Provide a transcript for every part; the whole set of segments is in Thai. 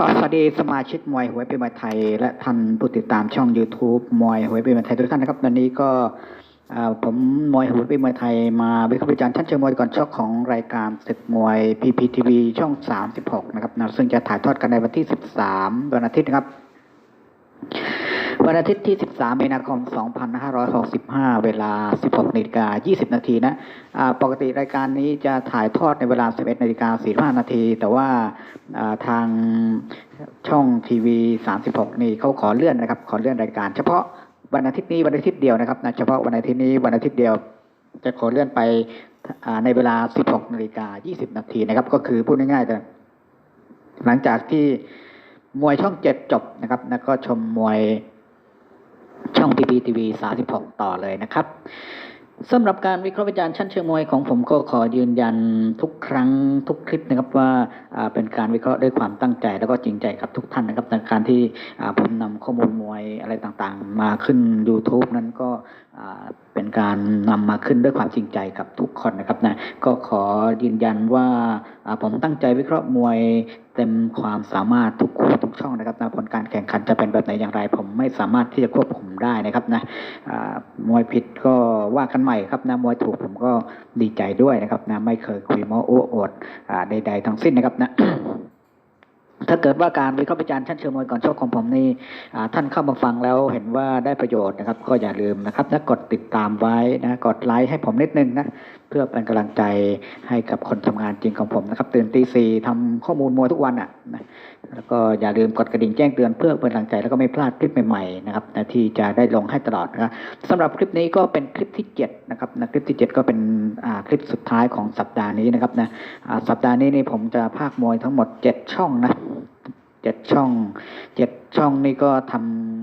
ก็สวัสดีสมาชิกมวยหวยเป็นมาไทย และท่านผู้ติดตามช่อง YouTube มวยหวยเป็นมาไทยทุกท่านนะครับวันนี้ก็ผมมวยหวยเป็นมาไทยมาวิเคราะห์วิจารณ์ชั้นเชิงมวยก่อนชกของรายการศึกมวย PPTV ช่อง 36 นะครับนะซึ่งจะถ่ายทอดกันในวันที่ 13 วันอาทิตย์นะครับ วันอาทิตย์ที่ 13 มีนาคม 2565 เวลา 16นาฬิกา20 นาทีนะปกติรายการนี้จะถ่ายทอดในเวลา 11นาฬิกา45 นาที แต่ว่าทางช่องทีวี 36 นี่เขาขอเลื่อนนะครับ ขอเลื่อนรายการ เฉพาะวันอาทิตย์นี้วันอาทิตย์เดียวนะครับนะเฉพาะวันอาทิตย์นี้วันอาทิตย์เดียวจะขอเลื่อนไปในเวลา 16นาฬิกา20 นาทีนะครับ ก็คือพูดง่ายๆแต่หลังจากที่มวยช่องเจ็ดจบนะครับ แล้วก็ชมมวย ช่อง PPTV 36 ต่อเลยนะครับสำหรับการวิเคราะห์วิจารณ์ชั้นเชิงมวยของผมก็ขอยืนยันทุกครั้งทุกคลิปนะครับว่าเป็นการวิเคราะห์ด้วยความตั้งใจ แล้วก็จริงใจกับทุกท่านนะครับในการที่ผมนำข้อมูลมวยอะไรต่างๆ มาขึ้น YouTube นั้นก็เป็นการนำมาขึ้นด้วยความจริงใจกับทุกคนนะครับนะก็ขอยืนยันว่าอ่าผมตั้งใจวิเคราะห์มวยเต็มความสามารถทุกคู่ทุกช่องนะครับนะผลการแข่งขันจะเป็นแบบไหนอย่างไร ผมไม่สามารถที่จะควบคุม ได้นะครับนะมวยผิดก็ว่ากันใหม่ครับนะมวยถูกผมก็ดีใจด้วยนะครับนะไม่เคยคุยโม้โอ้อวดใดๆทั้งสิ้นนะครับนะถ้าเกิดว่าการวิเคราะห์วิจารณ์ชั้นเชิงมวยก่อนชกของผมนี่ท่านเข้ามาฟังแล้วเห็นว่าได้ประโยชน์นะครับ ก็อย่าลืมนะครับนะกดติดตามไว้นะกดไลค์ให้ผมนิดนึงนะเพื่อเป็นกำลังใจให้กับคนทำงานจริงของผมนะครับ ตื่นตีสี่ทำข้อมูลมวยทุกวันอะนะแล้วก็อย่าลืมกดกระดิ่งแจ้งเตือนเพื่อเป็นกำลังใจแล้วก็ไม่พลาดคลิปใหม่ๆนะครับนะที่จะได้ลงให้ตลอดนะครับสำหรับคลิปนี้ก็เป็นคลิปที่เจ็ดนะครับนะคลิปที่เจ็ดก็เป็นคลิปสุดท้ายของสัปดาห์นี้นะครับนะสัปดาห์นี้นี่ผมจะภาคมวยทั้งหมดเจ็ดช่องนะเจ็ดช่องเจ็ดช่องนี่ก็ทำ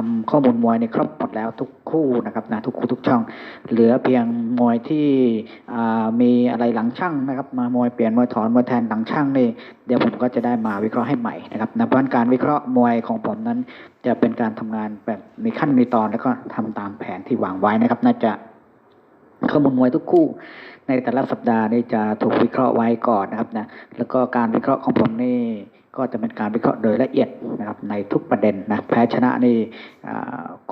ทำข้อมูลมวยในครบหมดแล้วทุกคู่นะครับนะทุกคู่ทุกช่อง เหลือเพียงมวยที่มีอะไรหลังช่างนะครับ มามวยเปลี่ยนมวยถอนมวยแทนหลังช่างนี่เดี๋ยวผมก็จะได้มาวิเคราะห์ให้ใหม่นะครับนะเพราะฉะนั้นการวิเคราะห์มวยของผมนั้น จะเป็นการทำงานแบบมีขั้นมีตอนแล้วก็ทำตามแผนที่วางไว้นะครับ น่าจะข้อมูลมวยทุกคู่ ในแต่ละสัปดาห์นี่จะถูกวิเคราะห์ไว้ก่อนนะครับนะแล้วก็การวิเคราะห์ของผมนี่ ก็จะเป็นการวิเคราะห์โดยละเอียดนะครับในทุกประเด็นนะแพ้ชนะนี่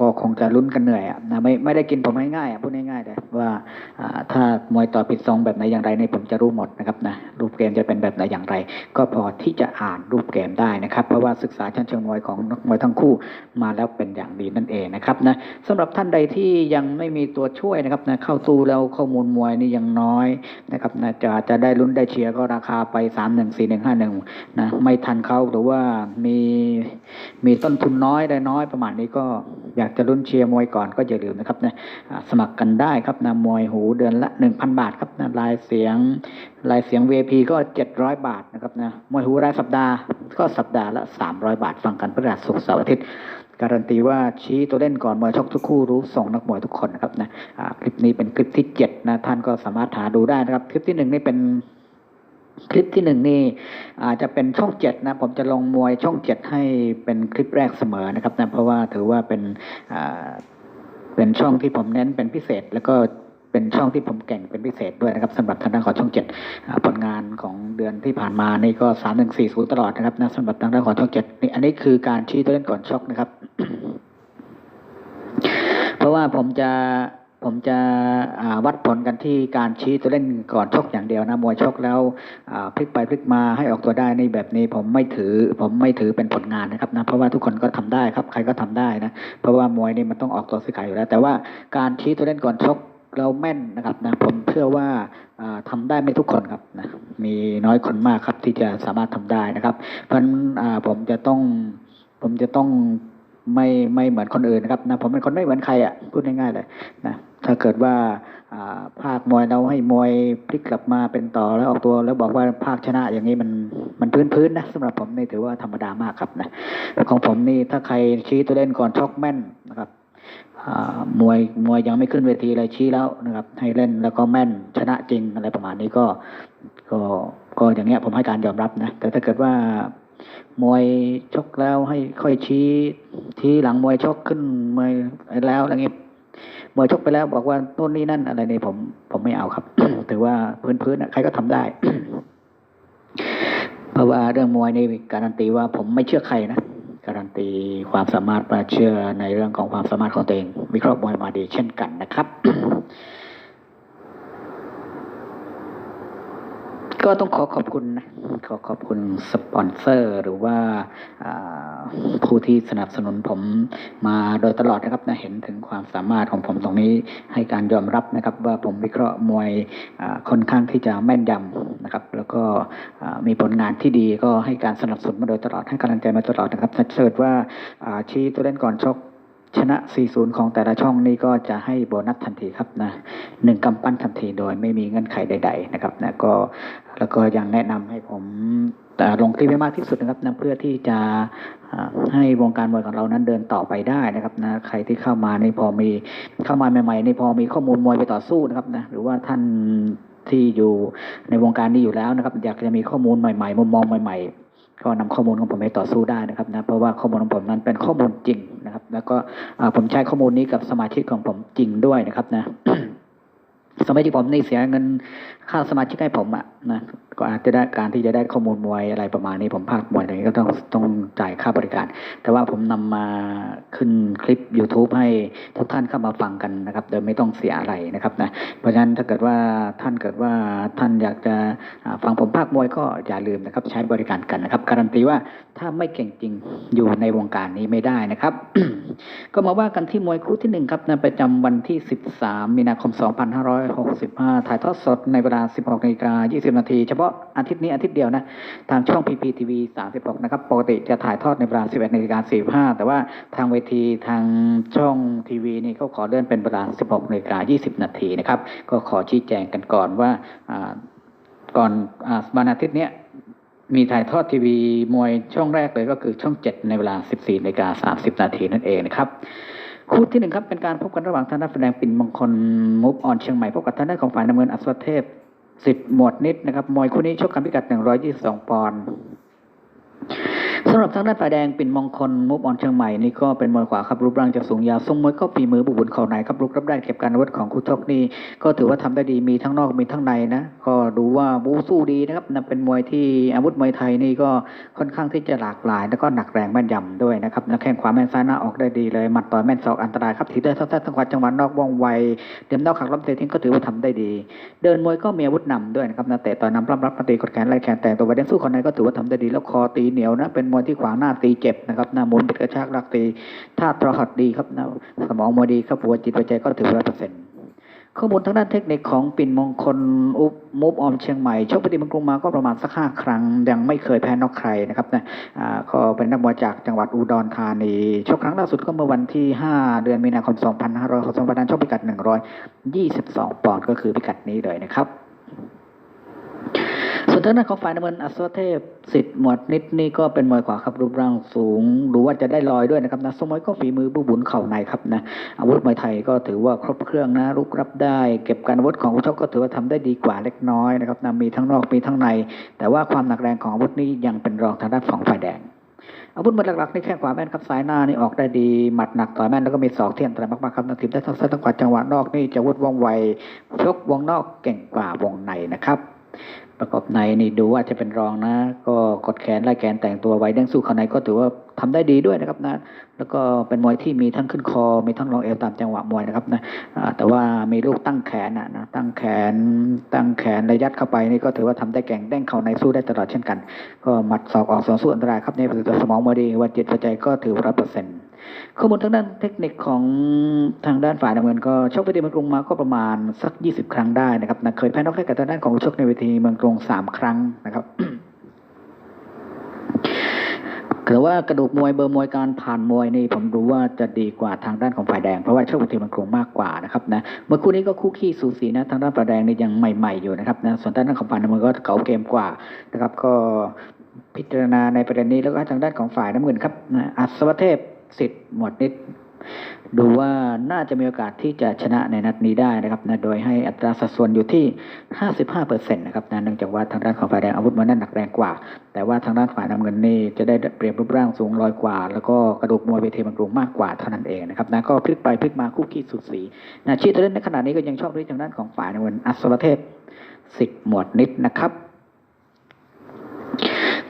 ก็คงจะลุ้นกันเหนื่อยอะนะไม่ไม่ได้กินผมง่ายๆอะพูดง่ายๆเลยว่าถ้ามวยต่อผิดทรงแบบไหนอย่างไรในผมจะรู้หมดนะครับนะรูปเกมจะเป็นแบบไหนอย่างไร ก็พอที่จะอ่านรูปเกมได้นะครับ เพราะว่าศึกษาชั้นเชิงมวยของนักมวยทั้งคู่มาแล้วเป็นอย่างดีนั่นเองนะครับนะสำหรับท่านใดที่ยังไม่มีตัวช่วยนะครับนะเข้าตู้แล้วข้อมูลมวยนี่ยังน้อยนะครับนะจะจะได้ลุ้นได้เชียร์ก็ราคาไปสามหนึ่งสี่หนึ่งห้าหนึ่งนะไม่ทันเขาหรือว่ามีมีต้นทุนน้อยได้น้อยประมาณนี้ก็อยากจะลุ้นเชียร์มวยก่อนก็อย่าลืมนะครับนะสมัครกันได้ครับนะมวยหูเดือนละหนึ่งพันบาทครับนะลายเสียงลายเสียง VIP ก็เจ็ดร้อยบาทนะครับนะมวยหูรายสัปดาห์ก็สัปดาห์ละสามร้อยบาทฟังกันพฤหัสศุกร์เสาร์อาทิตย์การันตีว่าชี้ตัวเล่นก่อนมวยชกทุกคู่รู้ส่งนักมวยทุกคนนะครับนะคลิปนี้เป็นคลิปที่เจ็ดนะท่านก็สามารถหาดูได้นะครับ คลิปที่หนึ่งนี่เป็น คลิปที่หนึ่งนี่อาจจะเป็นช่องเจ็ดนะผมจะลงมวยช่องเจ็ดให้เป็นคลิปแรกเสมอนะครับนะเพราะว่าถือว่าเป็นเป็นช่องที่ผมเน้นเป็นพิเศษ แล้วก็เป็นช่องที่ผมเก่งเป็นพิเศษด้วยนะครับสำหรับทางด้านของช่องเจ็ดผลงานของเดือนที่ผ่านมานี่ก็สามหนึ่งสี่ศูนย์ตลอดนะครับนะสำหรับทางด้านของช่องเจ็ดนี่อันนี้คือการชี้ตัวเล่นก่อนชกนะครับ เพราะว่าผมจะ ผมจะวัดผลกันที่การชี้ตัวเล่นก่อนชกอย่างเดียวนะมวยชกแล้วพลิกไปพลิกมาให้ออกตัวได้ในแบบนี้ผมไม่ถือผมไม่ถือเป็นผลงานนะครับนะเพราะว่าทุกคนก็ทำได้ครับใครก็ทำได้นะเพราะว่ามวยนี่มันต้องออกตัวสิกายอยู่แล้ว แต่ว่าการชี้ตัวเล่นก่อนชกเราแม่นนะครับนะผมเชื่อว่าอ่าทำได้ไม่ทุกคนครับนะมีน้อยคนมากครับที่จะสามารถทำได้นะครับ เพราะฉะนั้นผมจะต้องผมจะต้องไม่ไม่เหมือนคนอื่นนะครับนะผมเป็นคนไม่เหมือนใครอะพูดง่ายๆเลยนะ ถ้าเกิดว่าภาคมวยเราให้มวยพลิกกลับมาเป็นต่อแล้วออกตัวแล้วบอกว่าภาคชนะอย่างนี้มันมันพื้นๆนะสำหรับผมนี่ถือว่าธรรมดามากครับนะของผมนี่ถ้าใครชี้ตัวเล่นก่อนชกแม่นนะครับมวยมวยยังไม่ขึ้นเวทีเลยชี้แล้วนะครับ ให้เล่นแล้วก็แม่นชนะจริงอะไรประมาณนี้ก็ ก็ก็อย่างเงี้ยผมให้การยอมรับนะแต่ถ้าเกิดว่ามวยชกแล้วให้ค่อยชี้ทีหลังมวยชกขึ้นมวยแล้วอะไรเงี้ย มวยชกไปแล้วบอกว่าโน่นนี่นั่นอะไรนี่ผมผมไม่เอาครับ ถือว่าพื้นๆนใครก็ทำได้ เพราะว่าเรื่องมวยนี่การันตีว่าผมไม่เชื่อใครนะการันตีความสามารถมาเชื่อในเรื่องของความสามารถของตัวเองวิเคราะห์มวยมาดีเช่นกันนะครับ ก็ต้องขอขอบคุณนะขอขอบคุณสปอนเซอร์ หรือว่าผู้ที่สนับสนุนผมมาโดยตลอดนะครับนะเห็นถึงความสามารถของผมตรงนี้ให้การยอมรับนะครับ ว่าผมวิเคราะห์มวยค่อนข้างที่จะแม่นยำนะครับ แล้วก็มีผลงานที่ดีก็ให้การสนับสนุนมาโดยตลอดให้กำลังใจมาตลอดนะครับถ้าเกิดว่าอ่าชี้ตัวเล่นก่อนชก ชนะ 40 ของแต่ละช่องนี่ก็จะให้โบนัสทันทีครับนะหนึ่งกำปั้นทันทีโดยไม่มีเงื่อนไขใด ๆ นะครับนะก็แล้วก็ยังแนะนำให้ผมเอ่ลงคลิปให้มากที่สุดนะครับนะเพื่อที่จะให้วงการมวยของเรานั้นเดินต่อไปได้นะครับนะใครที่เข้ามาในพอมีเข้ามาใหม่ๆในพอมีข้อมูลมวยไปต่อสู้นะครับนะหรือว่าท่านที่อยู่ในวงการนี้อยู่แล้วนะครับ อยากจะมีข้อมูลใหม่ๆ มุมมองใหม่ ๆ ก็นำข้อมูลของผมไปต่อสู้ได้นะครับนะเพราะว่าข้อมูลของผมนั้นเป็นข้อมูลจริงนะครับ แล้วก็ผมใช้ข้อมูลนี้กับสมาชิกของผมจริงด้วยนะครับนะสมัยที่ผมนี่เสียเงินค่าสมาชิกให้ผมอะนะ ก็อาจจะได้การที่จะได้ข้อมูลมวยอะไรประมาณนี้ผมภาคมวยอะไรนี้ก็ต้องต้องจ่ายค่าบริการ แต่ว่าผมนำมาขึ้นคลิป YouTube ให้ทุกท่านเข้ามาฟังกันนะครับ โดยไม่ต้องเสียอะไรนะครับนะเพราะฉะนั้นถ้าเกิดว่าท่านเกิดว่าท่านอยากจะฟังผมภาคมวยก็อย่าลืมนะครับใช้บริการกันนะครับ การันตีว่าถ้าไม่เก่งจริงอยู่ในวงการนี้ไม่ได้นะครับ ก็มาว่ากันที่มวยคู่ที่หนึ่งครับนะประจำวันที่ 13 มีนาคม 2565 ถ่ายทอดสดในเวลา 16นาฬิกา20นาทีเฉพาะอาทิตย์นี้อาทิตย์เดียวนะ ทางช่อง PPTV 36 นะครับ ปกติจะถ่ายทอดในเวลา 11นาฬิกา45 แต่ว่าทางเวทีทางช่องทีวีนี่เขาขอเลื่อนเป็นเวลา 16นาฬิกา20 นาทีนะครับ ก็ขอชี้แจงกันก่อนว่าก่อนอาวันอาทิตย์เนี้ยมีถ่ายทอดทีวีมวยช่องแรกเลยก็คือช่อง 7 ในเวลา 14นาฬิกา30 นาทีนั่นเองนะครับคู่ที่หนึ่งครับเป็นการพบกันระหว่างทางด้านแสดงปิ่นมงคลมุกออนเชียงใหม่พบกับทางด้านของฝ่ายน้ำเงินอัศวเทพ สิบหมวดนิดนะครับ มวยคู่นี้ชกกันพิกัดหนึ่งร้อยยี่สองปอนด์ สำหรับทางด้านฝ่ายแดงปิ่นมงคลมุกออนเชียงใหม่นี่ก็เป็นมวยขวาครับรูปร่างจะสูงยาวทรงมวยก็ฝีมือบุบุนเข่าในครับลุกรับได้เก็บการอาวุธของคู่ชกนี่ก็ถือว่าทำได้ดีมีทั้งนอกมีทั้งในนะก็ดูว่าบูสู้ดีนะครับนะเป็นมวยที่อาวุธมวยไทยนี่ก็ค่อนข้างที่จะหลากหลาย แล้วก็หนักแรงแม่นยำด้วยนะครับนะแข้งขวาแม่นซ้ายหน้าออกได้ดีเลยหมัดต่อยแม่นศอกอันตรายครับถีบได้ซัดๆทั้งขวาจังหวะนอกว่องไวเดิมนอกขักล้มเตะทิ้งก็ถือว่าทำได้ดี เดินมวยก็มีอาวุธนำด้วยนะครับนะเตะต่อยนำปล้ำรับมาตีกดแขนไล่แขนแต่ตัวไวเดนสู้คนในก็ถือว่าทำได้ดีแล้วคอตีเหนียวนะเป็นมวยที่ขวางหน้าตีเจ็บนะครับหน้าหมุนปิดกระชากลักตีท่าตรหัดดีครับนะสมองมวยดีครับหัวจิตหัวใจก็ถือร้อยเปอร์เซ็นต์ข้อมูลทางด้านเทคนิคของปิ่นมงคลอุบมุบออมเชียงใหม่ชกปฏิบัติกรุงมาก็ประมาณสักห้าครั้ง ยังไม่เคยแพ้นอกใครนะครับนะอ่าก็เป็นนักมวยจากจังหวัดอุดรธานีชกครั้งล่าสุดก็เมื่อวันที่ 5 เดือนมีนาคม 2562วันนั้นชกพิกัด 122 ปอนด์ก็คือพิกัดนี้เลยนะครับ ส่วนทางด้านของฝ่ายน้ำเงินอัศวเทพสิทธิ์หมวดนิดนี่ก็เป็นมวยขวาครับรูปร่างสูงดูว่าจะได้ลอยด้วยนะครับนะสมวยก็ฝีมือบุบุนเข่าในครับนะอาวุธมวยไทยก็ถือว่าครบเครื่องนะรุกรับได้ เก็บการอาวุธของผู้ชกก็ถือว่าทำได้ดีกว่าเล็กน้อยนะครับนะมีทั้งนอกมีทั้งใน แต่ว่าความหนักแรงของอาวุธนี้ยังเป็นรองทางด้านของฝ่ายแดงอาวุธหมดหลักๆนี่แข้งขวาแม่นครับซ้ายหน้านี่ออกได้ดีหมัดหนักต่อยแม่นแล้วก็มีศอกเที่อันตรายมากๆครับนักทีมได้ทั้งซ้ายทั้งขวาจังหวะนอกนี่จะวุดว่องไวชกวงนอกเก่งกว่าวงในนะครับ ประกอบในนี่ดูว่าจะเป็นรองนะ ก็กดแขนไล่แขนแต่งตัวไว้เด้งสู้เข้าในก็ถือว่าทำได้ดีด้วยนะครับนะ แล้วก็เป็นมวยที่มีทั้งขึ้นคอ มีทั้งลงเอวตามจังหวะมวยนะครับนะอ่าแต่ว่ามีลูกตั้งแขนนะตั้งแขน ตั้งแขนระยัดเข้าไปนี่ก็ถือว่าทำได้แก่งเด้งเข้าในสู้ได้ตลอดเช่นกัน ก็หมัดศอกออกสองสู้อันตรายครับในประตูสมองมวยดีวันจิตหัวใจก็ถือร้อยเปอร์เซ็นต์ ข้อมูลทางด้านเทคนิคของทางด้านฝ่ายน้ำเงินก็ชกไปที่เมืองกรุงมาก็ประมาณสัก 20 ครั้งได้นะครับนะเคยแพ้นอกให้กับทางด้านของชกในเวทีเมืองกรุงสามครั้งนะครับแต่ว่ากระดูกมวยเบอร์มวยการผ่านมวยนี่ผมรู้ว่าจะดีกว่าทางด้านของฝ่ายแดงเพราะว่าโชคทีมันคงมากกว่านะครับนะเมื่อคู่นี้ก็คู่ขี้สูสีนะทางด้านฝ่ายแดงนี่ยังใหม่ ๆอยู่นะครับนะส่วนทางด้านของฝ่ายน้ำเงินก็เก่าเกมกว่านะครับก็พิจารณาในประเด็นนี้แล้วก็ทางด้านของฝ่ายน้ำเงินครับนะอัศวเทพ สิทธิ์หมวดนิด ดูว่าน่าจะมีโอกาสที่จะชนะในนัดนี้ได้นะครับนะโดยให้อัตราสัดส่วนอยู่ที่ 55%นะครับนะเนื่องจากว่าทางด้านของฝ่ายแดงอาวุธมันนั้นหนักแรงกว่า แต่ว่าทางด้านฝ่ายน้ำเงินนี่จะได้เปรียบรูปร่างสูงลอยกว่า แล้วก็กระดูกมวยเวทีมันกรุงมากกว่าเท่านั้นเองนะครับนะก็พลิกไปพลิกมาคู่ขี้สุดสีนะชีตัวเล่นในขณะนี้ก็ยังชอบด้วยทางด้านของฝ่ายน้ำเงินอัศวเทพสิทธิ์หมวดนิดนะครับ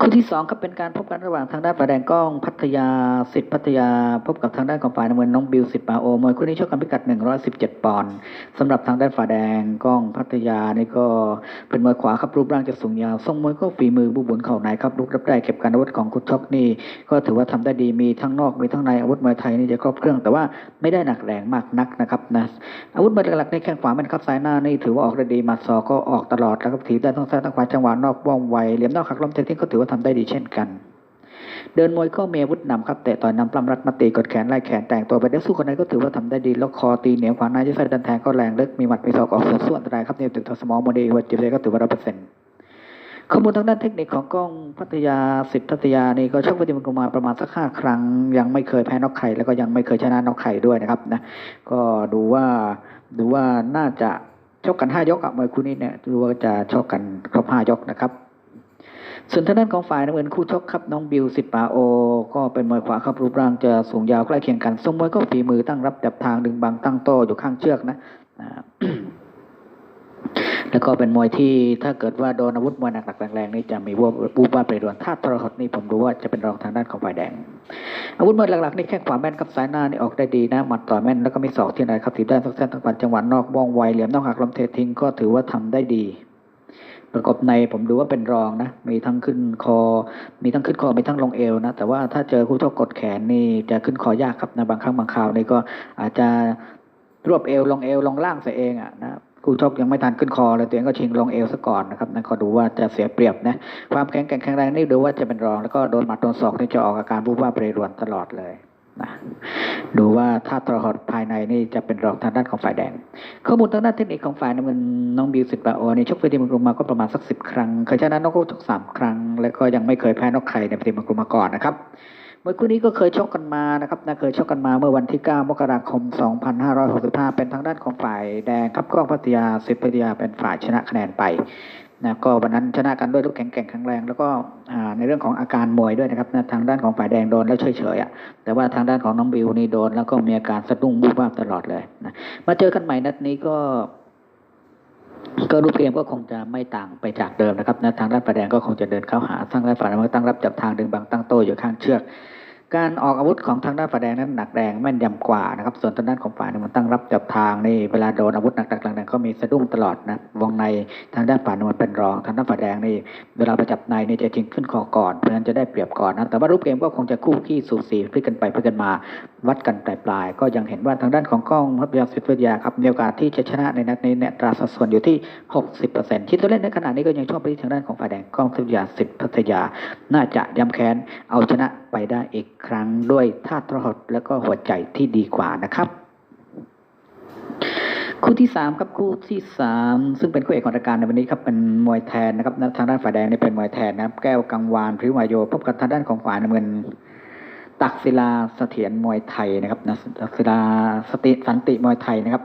คู่ที่สองครับเป็นการพบกันระหว่างทางด้านฝ่ายแดงกล้องพัทยาสิทธิ์พัทยา พบกับทางด้านของฝ่ายน้ำเงินน้องบิวสิทธิ์ปาโอมวยคู่นี้ชกกันพิกัด 117 ปอนด์สำหรับทางด้านฝ่ายแดงกล้องพัทยานี่ก็เป็นมวยขวาครับรูปร่างจะสูงยาวทรงมวยก็ฝีมือบุบุนเข่าในครับลุกรับได้เก็บการอาวุธของคุชชกนี่ก็ถือว่าทำได้ดีมีทั้งนอกมีทั้งในอาวุธมวยไทยนี่จะครบเครื่องแต่ว่าไม่ได้หนักแรงมากนักนะครับนะอาวุธมวยหลักๆในแข้งขวาแมันครับซ้ายหน้านี่ถือว่าออกได้ดีมัดศอก็ออกตลอดแล้วครับถีบได้ทั้งซ้ายทั้งขวาจังหวะนอกว่องไวเหลี่ยมนอกหักล้มเททิ้งก็ถือว่าทำได้ดีเช่นกัน เดินมวยก็มีอาวุธนำครับแต่ต่อยนำปล้ำรัดมาตีกดแขนไล่แขนแต่งตัวไปได้สู้คนไหนก็ถือว่าทำได้ดีแล้วคอตีเหนียวขวาหน้าจะใส่ดันแทงก็แรงเลึกมีหมัดมีศอกออกส่วนส่วนอันตรายครับเนี่ยถึงทอสมองโมเดลหัวจิตใจก็ถือว่าร้อยเปอร์เซ็นต์ข้อมูลทางด้านเทคนิคของกล้องพัทยาสิทธิ์พัทยานี่ก็ชกปฏิบัติมาประมาณสักห้าครั้ง ยังไม่เคยแพ้นอกไข่แล้วก็ยังไม่เคยชนะนอกไข่ด้วยนะครับนะก็ดูว่าดูว่าน่าจะชกกันห้ายกอะมวยคู่นี้เนี่ยดูว่าจะชกกันครบห้ายกนะครับ ส่วนทางด้านของฝ่ายน้ำเงินคู่ชกครับน้องบิวสิปาโอ ก็เป็นมวยขวาครับรูปร่างจะสูงยาวใกล้เคียงกันทรงมวยก็ฝีมือตั้งรับจับทางดึงบังตั้งโต้อยู่ข้างเชือกนะแล้วก็เป็นมวยที่ถ้าเกิดว่าโดนอาวุธมวยหนักๆแรงๆนี่จะมีวัวบูบ้าไปรวนถ้าทรหดนี่ผมดูว่าจะเป็นรองทางด้านของฝ่ายแดง อาวุธมวยหลักๆนี่แข้งขวาแม่นกับซ้ายหน้านี่ออกได้ดีนะหมัดต่อยแม่นแล้วก็มีศอกที่ไหนครับถีบได้ทั้งเส้นทั้งปันจังหวะนอกว่องไวเหลี่ยมนอกหักลมเททิ้งก็ถือว่าทำได้ดี ประกบในผมดูว่าเป็นรองนะ มีทั้งขึ้นคอ มีทั้งขึ้นคอมีทั้งลงเอวนะ แต่ว่าถ้าเจอคู่ชกกดแขนนี่จะขึ้นคอยากครับนะบางครั้งบางคราวนี่ก็อาจจะรวบเอวลงเอวลงล่างใส่เองอะนะคู่ชกยังไม่ทันขึ้นคอเลยตัวเองก็ชิงลงเอวซะก่อนนะครับนั่นก็ดูว่าจะเสียเปรียบนะความแข็งแกร่งแข็งแรงนี่ดูว่าจะเป็นรองแล้วก็โดนหมัดโดนศอกนี่จะออกอาการบูบว่าเปรรวนตลอดเลย นะดูว่าถ้าตรหดภายในนี่จะเป็นรองทางด้านของฝ่ายแดง ข้อมูลทางด้านเทคนิคของฝ่ายน้ำเงินน้องบิวสิทธิ์ปาโอในชกเวทีมังกรมาก็ประมาณสักสิบครั้ง เคยชนะนอกชกสามครั้ง แล้วก็ยังไม่เคยแพ้นอกใครในเวทีมังกรมาก่อนนะครับเมวยคู่นี้ก็เคยชกกันมานะครับนะเคยชกกันมาเมื่อวันที่ 9 มกราคม 2565 เป็นทางด้านของฝ่ายแดงครับก้องพัทยาสิทธิพัทยาเป็นฝ่ายชนะคะแนนไป นะก็วันนั้นชนะกันด้วยลูกแข็งแกร่งแข็งแรง แล้วก็ในเรื่องของอาการมวยด้วยนะครับนะทางด้านของฝ่ายแดงโดนแล้วเฉยๆอะแต่ว่าทางด้านของน้องบิวนี่โดน แล้วก็มีอาการสะดุ้งบูบวาบตลอดเลยนะมาเจอกันใหม่นัดนี้ก็ก็รูปเกมก็คงจะไม่ต่างไปจากเดิมนะครับนะทางด้านฝ่ายแดงก็คงจะเดินเข้าหาทางด้านฝ่ายน้ำตั้งรับจับทางดึงบังตั้งโต้อยู่ข้างเชือก การออกอาวุธของทางด้านฝ่ายแดงนั้นหนักแรงแม่นยำกว่านะครับ ส่วนทางด้านของฝ่ายนึงมันตั้งรับจับทางนี่เวลาโดนอาวุธหนักๆแรงๆก็มีสะดุ้งตลอดนะวงในทางด้านฝ่ายนึงมันเป็นรอง ทางด้านฝ่ายแดงนี่เวลาประจับในนี่จะชิงขึ้นคอก่อนเพราะฉะนั้นจะได้เปรียบก่อนนะแต่ว่ารูปเกมก็คงจะคู่ขี้สูสีพลิกกันไปพลิกกันมา วัดกันปลายๆก็ยังเห็นว่าทางด้านของกล้องพัทยาสิทธิ์วิทยาครับมีโอกาสที่จะชนะในนัดนี้เนี่ยตราสัดส่วนอยู่ที่ 60%คิดตัวเล่นในขณะนี้ก็ยังชอบไปที่ทางด้านของฝ่ายแดงกล้องพัทยาสิทธิ์พัทยา น่าจะย้ำแค้นเอาชนะไปได้อีกครั้งด้วยท่าทรหดและก็หัวใจที่ดีกว่านะครับคู่ที่สามครับคู่ที่สามซึ่งเป็นคู่เอกของรายการในวันนี้ครับเป็นมวยแทนนะครับทางด้านฝ่ายแดงนี่เป็นมวยแทนนะครับ แก้วกังวานพริวายโยพบกับทางด้านของฝ่ายน้ำเงิน ตักศิลาเสถียรมวยไทยนะครับนะตักศิลาสติสันติมวยไทยนะครับ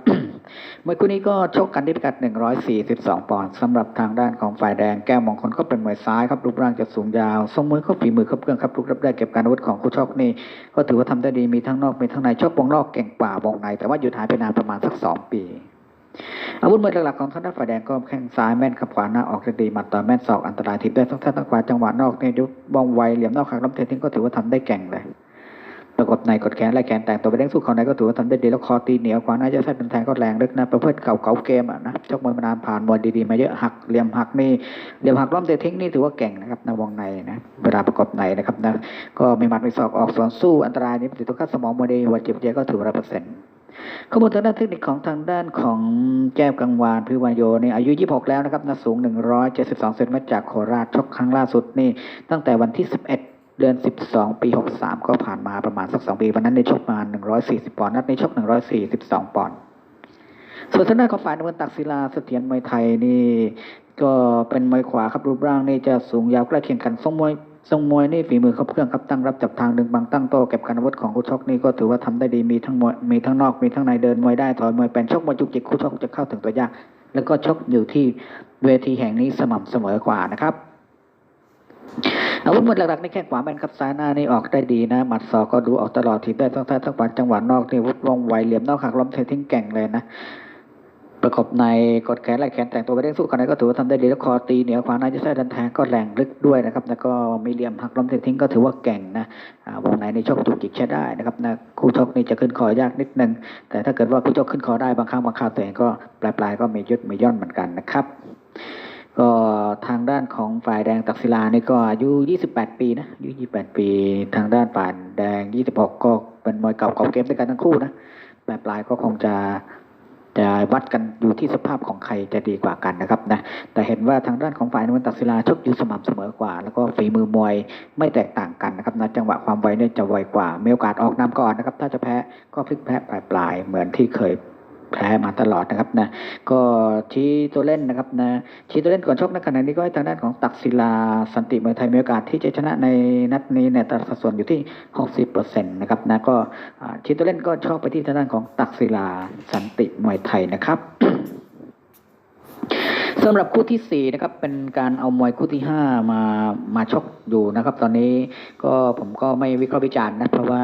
เมวยคู่นี้ก็ชกกันที่พิกัด 142 ปอนด์สำหรับทางด้านของฝ่ายแดงแก้วมองคลก็เป็นมวยซ้ายครับรูปร่างจะสูงยาวทรงมวยก็ฝีมือครบเครื่องครับลุกรับได้เก็บการอาวุธของคู่ชกนี่ก็ถือว่าทำได้ดีมีทั้งนอกมีทั้งในชกวงนอกเก่งกว่าวงใน แต่ว่าหยุดหายไปนานประมาณสักสองปี อาวุธมวยหลักๆของทางด้านฝ่ายแดงก็แข้งซ้ายแม่นขับขวาหน้าออกด้ดีหมัดต่อแม่นศอกอันตรายทิพได้ทั้งซ้ายทั้งขวาจังหวะนอกเนี่ยยุบว่องไวเหลี่ยมนอกหักล้มเททิ้งก็ถือว่าทำได้เก่งเลยประกบในกดแขนไล่แขนแต่งตัวไปเด้งสู้เขาในก็ถือว่าทำได้ดีแล้วคอตีเหนียวขวาหน้าจะใช้เป็นแทงก็แรงลึกนะประเภทเก่าเก่าเกมอะนะชกมวยมานานผ่านมวยดีๆมาเยอะหักเหลี่ยมหักนี่เหลี่ยมหักล้อมเตะทิ้งนี่ถือว่าเก่งนะครับในวงในนะเวลาประกบในนะครับนะก็มีหมัดมีศอกออกสวนสู้อันตรายนี่ติดตัวคัดสมองมวยดีหัวจิตเยก็ถือว่าร้อยเปอร์เซ็นต์ ข้อมูลทางด้านเทคนิคของทางด้านของแก้วกังวานพิวานโยนี่อายุ 26 แล้วนะครับนะสูง 172เซนติเมตรจากโคราชชกครั้งล่าสุดนี่ตั้งแต่วันที่ 11เดือน 12 ปี 63 ก็ผ่านมาประมาณสัก 2 ปี วันนั้นในชกมา 140 ปอนด์ นัดในชก 142 ปอนด์ ส่วนทางด้านของฝ่ายน้ำเงินตักศิลาเสถียรมวยไทยนี่ ก็เป็นมวยขวาครับรูปร่างนี่จะสูงยาวใกล้เคียงกันทรงมวย ทรงมวยนี่ฝีมือครบเครื่องครับตั้งรับจับทางดึงบังตั้งโต้เก็บการอาวุธของคู่ชกนี่ก็ถือว่าทำได้ดีมีทั้งมวยมีทั้งนอกมีทั้งในเดินมวยได้ถอยมวยเป็นชกมวยจุกจิกคู่ชกจะเข้าถึงตัวยากแล้วก็ชกอยู่ที่เวทีแห่งนี้สม่ำเสมอกว่านะครับอาวุธมวยหลักๆในแข้งขวาแม่นครับซ้ายหน้านี่ออกได้ดีนะหมัดศอกก็ดูออกตลอดทีได้ทั้งซ้ายทั้งขวาจังหวะนอกนี่วุดวงไวเหลี่ยมนอกหักล้มเททิ้งแก่งเลยนะ ประกบในกดแขนไหล่แขนแต่งตัวกระเด้งสู้กันไหนก็ถือว่าทำได้ดีแล้วคอตีเหนือขวาในจะแท้ดันแทงก็แรงลึกด้วยนะครับ แล้วก็มีเหลี่ยมหักล้มเททิ้งก็ถือว่าเก่งนะวงในในชกจุกจิกใช้ได้นะครับนะคู่ชกนี่จะขึ้นคอยากนิดนึงแต่ถ้าเกิดว่าคู่ชกขึ้นคอได้บางครั้งบางคราวตัวเองก็ปลายปลายๆก็มียุดมีย่อนเหมือนกันนะครับก็ทางด้านของฝ่ายแดงตักศิลานี่ก็อายุ 28 ปีนะอายุ 28 ปี ทางด้านฝ่ายแดง 26 ก็เป็นมวยเก่าเก่าเกมด้วยกันทั้งคู่นะปลายปลายก็คงจะ วัดกันอยู่ที่สภาพของใครจะดีกว่ากันนะครับนะแต่เห็นว่าทางด้านของฝ่ายนวลตักศิลาชกอยู่สม่ำเสมอกว่า แล้วก็ฝีมือมวยไม่แตกต่างกันนะครับนะจังหวะความไวเนี่ยจะไวกว่ามีโอกาสออกนำก่อนนะครับ ถ้าจะแพ้ก็พลิกแพ้ปลายปลายเหมือนที่เคย แพ้มาตลอดนะครับนะก็ชี้ตัวเล่นนะครับนะชี้ตัวเล่นก่อนชกในขณะนี้ก็ให้ทางด้านของตักศิลาสันติมวยไทยมีโอกาสที่จะชนะในนัดนี้เนี่ยต่สัดส่วนอยู่ที่ 60%นะครับนะก็ชี้ตัวเล่นก็ชอบไปที่ทางด้านของตักศิลาสันติมวยไทยนะครับ สำหรับคู่ที่สี่นะครับเป็นการเอามวยคู่ที่ห้ามามาชกอยู่นะครับ ตอนนี้ก็ผมก็ไม่วิเคราะห์วิจารณ์นะเพราะว่า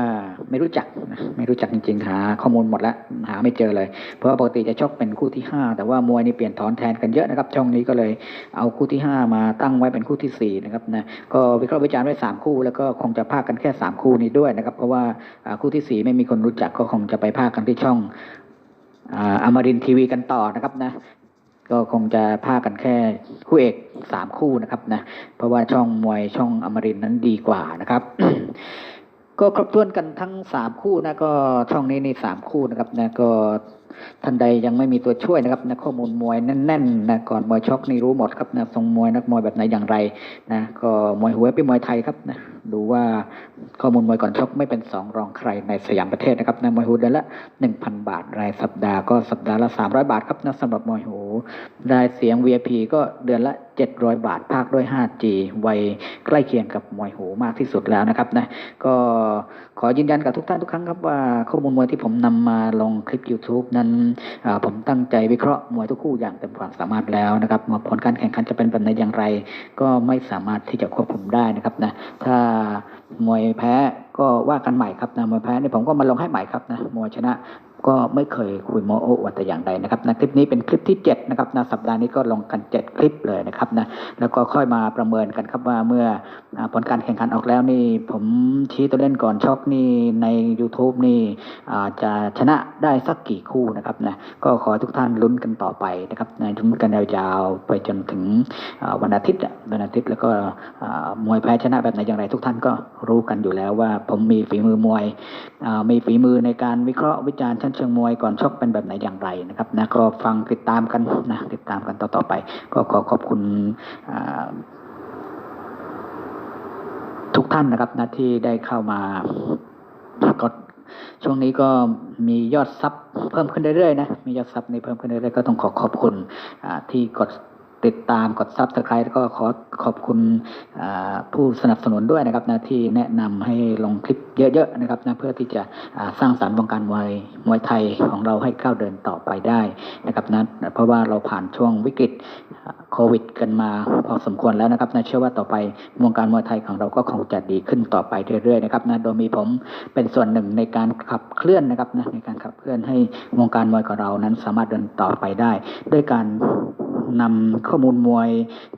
ไม่รู้จักนะไม่รู้จักจริงๆ หาข้อมูลหมดแล้วหาไม่เจอเลย เพราะว่าปกติจะชกเป็นคู่ที่ห้าแต่ว่ามวยนี่เปลี่ยนถอนแทนกันเยอะนะครับช่องนี้ก็เลยเอาคู่ที่ห้ามาตั้งไว้เป็นคู่ที่สี่นะครับนะก็วิเคราะห์วิจารณ์ไว้สามคู่ แล้วก็คงจะพากกันแค่สามคู่นี้ด้วยนะครับ เพราะว่าอ่าคู่ที่สี่ไม่มีคนรู้จักก็คงจะไปพากกันที่ช่องอ่าอมรินทีวีกันต่อนะครับนะ ก็คงจะพากันแค่คู่เอกสามคู่นะครับนะเพราะว่าช่องมวยช่องอมรินนั้นดีกว่านะครับ ก็ครบถ้วนกันทั้งสามคู่นะก็ช่องนี้นี่สามคู่นะครับนะก็ท่านใดยังไม่มีตัวช่วยนะครับนะข้อมูลมวยแน่นๆนะก่อนมวยชกนี่รู้หมดครับนะทรงมวยนักมวยแบบไหนอย่างไรนะก็มวยหัวเป็นมวยไทยครับนะดูว่าข้อมูลมวยก่อนชกไม่เป็นสองรองใครในสยามประเทศนะครับนะมวยหูเดือนละ 1,000 บาทรายสัปดาห์ก็สัปดาห์ละ 300 บาทครับนะสำหรับมวยหูรายเสียง VIP ก็เดือนละ 700 บาท ภาคด้วย 5G ไวยใกล้เคียงกับมวยหูมากที่สุดแล้วนะครับนะก็ขอยืนยันกับทุกท่านทุกครั้งครับว่าข้อมูลมวยที่ผมนำมาลงคลิป YouTube นนอ่าผมตั้งใจวิเคราะห์มวยทุกคู่อย่างเต็มความสามารถแล้วนะครับผลการแข่งขันจะเป็นแบบไหนอย่างไร ก็ไม่สามารถที่จะควบคุมได้นะครับนะถ้ามวยแพ้ก็ว่ากันใหม่ครับนะมวยแพ้นี่ผมก็มาลงให้ใหม่ครับนะมวยชนะ ก็ไม่เคยคุยโมโอวดแต่อย่างใดนะครับนะคลิปนี้เป็นคลิปที่7นะครับนะสัปดาห์นี้ก็ลงกัน 7 คลิปเลยนะครับนะแล้วก็ค่อยมาประเมินกันครับว่าเมื่อผลการแข่งขันออกแล้วนี่ผมชี้ตัวเล่นก่อนช็อกนี่ใน YouTube นี่จะชนะได้สักกี่คู่นะครับนะก็ขอทุกท่านลุ้นกันต่อไปนะครับนะลุ้นกันยาวๆไปจนถึงวันอาทิตย์อะวันอาทิตย์แล้วก็มวยแพ้ชนะแบบไหนอย่างไรทุกท่านก็รู้กันอยู่แล้วว่าผมมีฝีมือมวยมีฝีมือในการวิเคราะห์วิจารณ์ชั้นเชิงมวยก่อนชกเป็นแบบไหนอย่างไรนะครับนะก็ฟังติดตามกันนะติดตามกันต่อๆไป ก็ขอขอบคุณทุกท่านนะครับนะที่ได้เข้ามากดช่วงนี้ก็มียอดซับเพิ่มขึ้นเรื่อยๆนะมียอดซับนี่เพิ่มขึ้นเรื่อยๆก็ต้องขอขอบคุณที่กด ติดตามกดซับสไครต์แล้วก็ขอขอบคุณผู้สนับสนุนด้วยนะครับนะที่แนะนำให้ลงคลิปเยอะๆนะครับนะเพื่อที่จะสร้างสรรค์วงการมวยมวยไทยของเราให้ก้าวเดินต่อไปได้นะครับนะเพราะว่าเราผ่านช่วงวิกฤตโควิด กันมาพอสมควรแล้วนะครับนะเชื่อว่าต่อไปวงการมวยไทยของเราก็คงจะดีขึ้นต่อไปเรื่อยๆนะครับนะโดยมีผมเป็นส่วนหนึ่งในการขับเคลื่อนนะครับนะในการขับเคลื่อนให้วงการมวยของเรานั้นสามารถเดินต่อไปได้ ด้วยการ นำข้อมูลมวย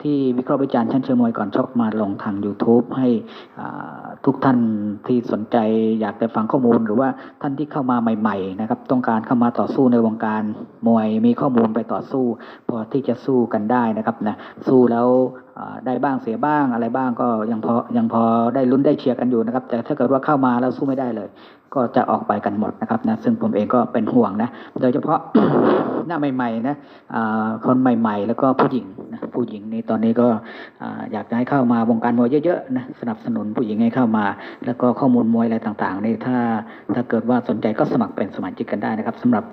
ที่วิเคราะห์วิจารณ์ชั้นเชิงมวยก่อนชกมาลงทาง YouTube ให้ทุกท่านที่สนใจอยากจะฟังข้อมูล หรือว่าท่านที่เข้ามาใหม่ๆนะครับต้องการเข้ามาต่อสู้ในวงการมวยมีข้อมูลไปต่อสู้ พอที่จะสู้กันได้นะครับนะสู้แล้วได้บ้างเสียบ้างอะไรบ้างก็ยังพอยังพอได้ลุ้นได้เชียร์กันอยู่นะครับ แต่ถ้าเกิดว่าเข้ามาแล้วสู้ไม่ได้เลย ก็จะออกไปกันหมดนะครับนะซึ่งผมเองก็เป็นห่วงนะโดยเฉพาะหน้าใหม่ๆนะคนใหม่ ๆ แล้วก็ผู้หญิงนะผู้หญิงนี่ตอนนี้ก็ออยากจะให้เข้ามาวงการมวยเยอะๆนะสนับสนุนผู้หญิงให้เข้ามา แล้วก็ข้อมูลมวยอะไรต่างๆนี่ถ้าถ้าเกิดว่าสนใจก็สมัครเป็นสมาชิกกันได้นะครับสำหรับ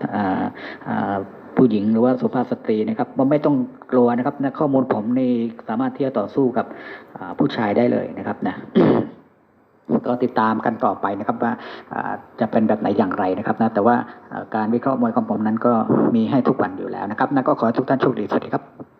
ผู้หญิงหรือว่าสุภาพสตรีนะครับว่าไม่ต้องกลัวนะครับนะข้อมูลผมนี่สามารถที่จะต่อสู้กับผู้ชายได้เลยนะครับนะ ก็ติดตามกันต่อไปนะครับว่าจะเป็นแบบไหนอย่างไรนะครับนะแต่ว่าการวิเคราะห์มวยของผมนั้นก็มีให้ทุกวันอยู่แล้วนะครับนะก็ขอให้ทุกท่านโชคดีสวัสดีครับ